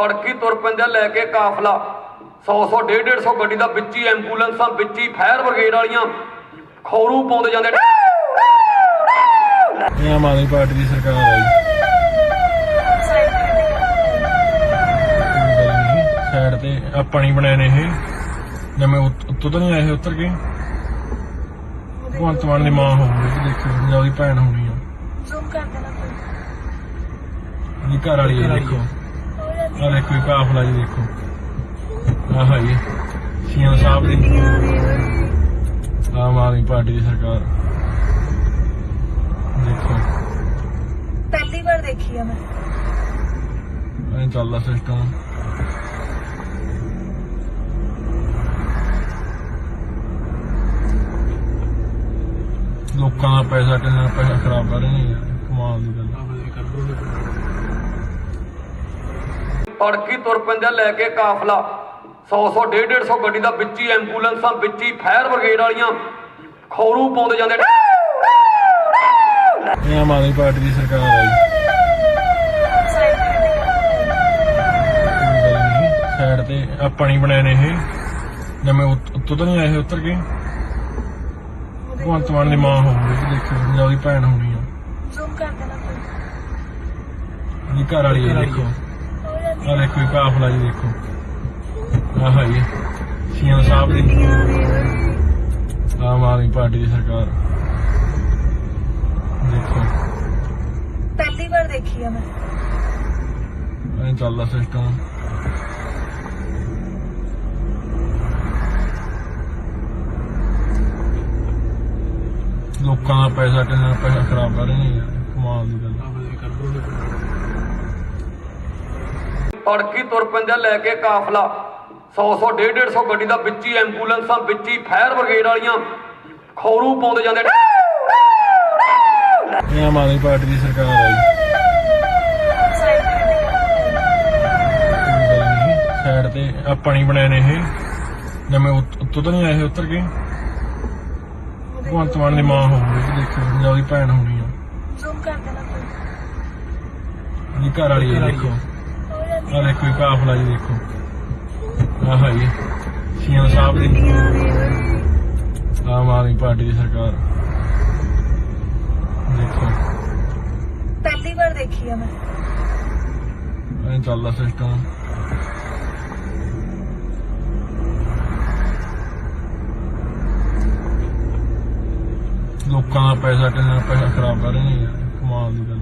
ਤੜਕੀ ਤੁਰ ਪੈਂਦੇ ਲੈ ਕੇ ਕਾਫਲਾ। 100 100 150 150 ਗੱਡੀ ਦਾ ਵਿੱਚ ਹੀ ਐਂਬੂਲੈਂਸਾਂ ਵਿੱਚ ਹੀ ਫਾਇਰ ਬ੍ਰਿਗੇਡ ਵਾਲੀਆਂ। ਖੌਰੂ ਪਾਉਂਦੇ ਜਾਂਦੇ ਇਹ ਆਮ ਆਦਮੀ ਪਾਰਟੀ ਦੀ ਸਰਕਾਰ ਜੀ ਸਾਈਡ ਤੇ ਆ ਪਾਣੀ ਬਣਾਏ ਨੇ ਇਹ। ਜਿਵੇਂ ਉੱਤ- ਤਾਂ ਨਹੀਂ ਆਏ ਉੱਤਰ ਕੇ। ਭਗਵੰਤ ਮਾਨ ਦੀ ਮਾਂ ਹੋਊਗੀ ਦੇਖੋ ਜਾਂ ਉਹਦੀ ਭੈਣ ਹੋਣੀ ਆ। ਜ਼ੂਮ ਕਰ ਦੇਣਾ ਕੋਈ। ਘਰ ਵਾਲੀ ਦੇਖੋ। ਆ ਦੇਖੋ ਇਹ ਕਾਫਲਾ ਜੀ ਦੇਖੋ। ਆਹ ਜੀ ਸੀਐਮ ਸਾਹਿਬ ਦੀ। ਆਮ ਆਦਮੀ ਪਾਰਟੀ ਦੀ ਸਰਕਾਰ। ਦੇਖੋ। ਪਹਿਲੀ ਵਾਰ ਦੇਖੀ ਆ ਮੈਂ। ਐਂ ਚੱਲਦਾ ਸਿਸਟਮ। ਲੋਕਾਂ ਦਾ ਪੈਸਾ ਕਿੰਨਾ ਪੈਸਾ ਖਰਾਬ ਕਰ ਰਹੇ ਨੇ। ਕਮਾਲ ਦੀ ਗੱਲ ਤੜਕੀ ਤੁਰ ਪੈਂਦੇ ਲੈ ਕੇ ਕਾਫਲਾ। 100 100 150 150 ਗੱਡੀ ਦਾ ਵਿੱਚ ਹੀ ਐਂਬੂਲੈਂਸਾਂ ਵਿੱਚ ਹੀ ਫਾਇਰ ਬ੍ਰਿਗੇਡ ਵਾਲੀਆਂ ਖੌਰੂ ਪਾਉਂਦੇ ਜਾਂਦੇ ਆਮ ਆਦਮੀ ਪਾਰਟੀ ਦੀ ਸਰਕਾਰ ਜੀ ਸਾਈਡ ਤੇ ਆ ਪਾਣੀ ਬਣਾਏ ਨੇ ਇਹ। ਜਿਵੇਂ ਉੱਤ- ਤਾਂ ਨਹੀਂ ਆਏ ਉੱਤਰ ਕੇ। ਭਗਵੰਤ ਮਾਨ ਦੀ ਮਾਂ ਹੋਊਗੀ ਦੇਖੋ ਜਾਂ ਉਹਦੀ ਭੈਣ ਹੋਣੀ ਆ। ਜ਼ੂਮ ਕਰ ਦੇਣਾ ਕੋਈ। ਘਰ ਵਾਲੀ ਦੇਖੋ। ਆ ਦੇਖੋ ਇਹ ਕਾਫਲਾ ਜੀ ਦੇਖੋ। ਆਹ ਜੀ ਸੀਐਮ ਸਾਹਿਬ ਦੀ ਆਮ ਆਦਮੀ ਪਾਰਟੀ ਦੀ ਸਰਕਾਰ। ਦੇਖੋ। ਪਹਿਲੀ ਵਾਰ ਦੇਖੀ ਆ ਮੈਂ। ਐਂ ਚੱਲਦਾ ਸਿਸਟਮ ਲੋਕਾਂ ਦਾ ਪੈਸਾ ਕਿੰਨਾ ਪੈਸਾ ਖਰਾਬ ਕਰ ਰਹੇ ਨੇ ਯਾਰ ਕਮਾਲ ਦੀ ਗੱਲ ਤੜਕੀ ਤੁਰ ਪੈਂਦੇ ਲੈ ਕੇ ਕਾਫਲਾ। 100 100 150 150 ਗੱਡੀ ਦਾ ਵਿੱਚ ਹੀ ਐਂਬੂਲੈਂਸਾਂ ਵਿੱਚ ਹੀ ਫਾਇਰ ਬ੍ਰਿਗੇਡ ਵਾਲੀਆਂ। ਖੌਰੂ ਪਾਉਂਦੇ ਜਾਂਦੇ ਇਹ ਆਮ ਆਦਮੀ ਪਾਰਟੀ ਦੀ ਸਰਕਾਰ ਹੈ ਜੀ ਸਾਈਡ ਤੇ ਆ ਪਾਣੀ ਬਣਾਏ ਨੇ ਇਹ। ਜਿਵੇਂ ਉੱਤ- ਉੱਤੋਂ ਤਾਂ ਨਹੀਂ ਆਏ ਉੱਤਰ ਕੇ। ਭਗਵੰਤ ਮਾਨ ਦੀ ਮਾਂ ਹੋਊਗੀ ਦੇਖੋ ਜਾਂ ਉਹਦੀ ਭੈਣ ਹੋਣੀ ਆ। ਜ਼ੂਮ ਕਰ ਦੇਣਾ ਕੋਈ। ਘਰ ਵਾਲੀ ਹੈ ਦੇਖੋ। ਆ ਦੇਖੋ ਇਹ ਕਾਫਲਾ ਜੀ ਦੇਖੋ। ਆਹ ਜੀ ਸੀਐਮ ਸਾਹਿਬ ਦੀ। ਆਮ ਆਦਮੀ ਪਾਰਟੀ ਦੀ ਸਰਕਾਰ। ਦੇਖੋ। ਪਹਿਲੀ ਵਾਰ ਦੇਖੀ ਆ ਮੈਂ। ਐਂ ਚੱਲਦਾ ਸਿਸਟਮ। ਲੋਕਾਂ ਦਾ ਪੈਸਾ ਕਿੰਨਾ ਪੈਸਾ ਖਰਾਬ ਕਰ ਰਹੇ ਨੇ ਯਾਰ। ਕਮਾਲ ਦੀ ਗੱਲ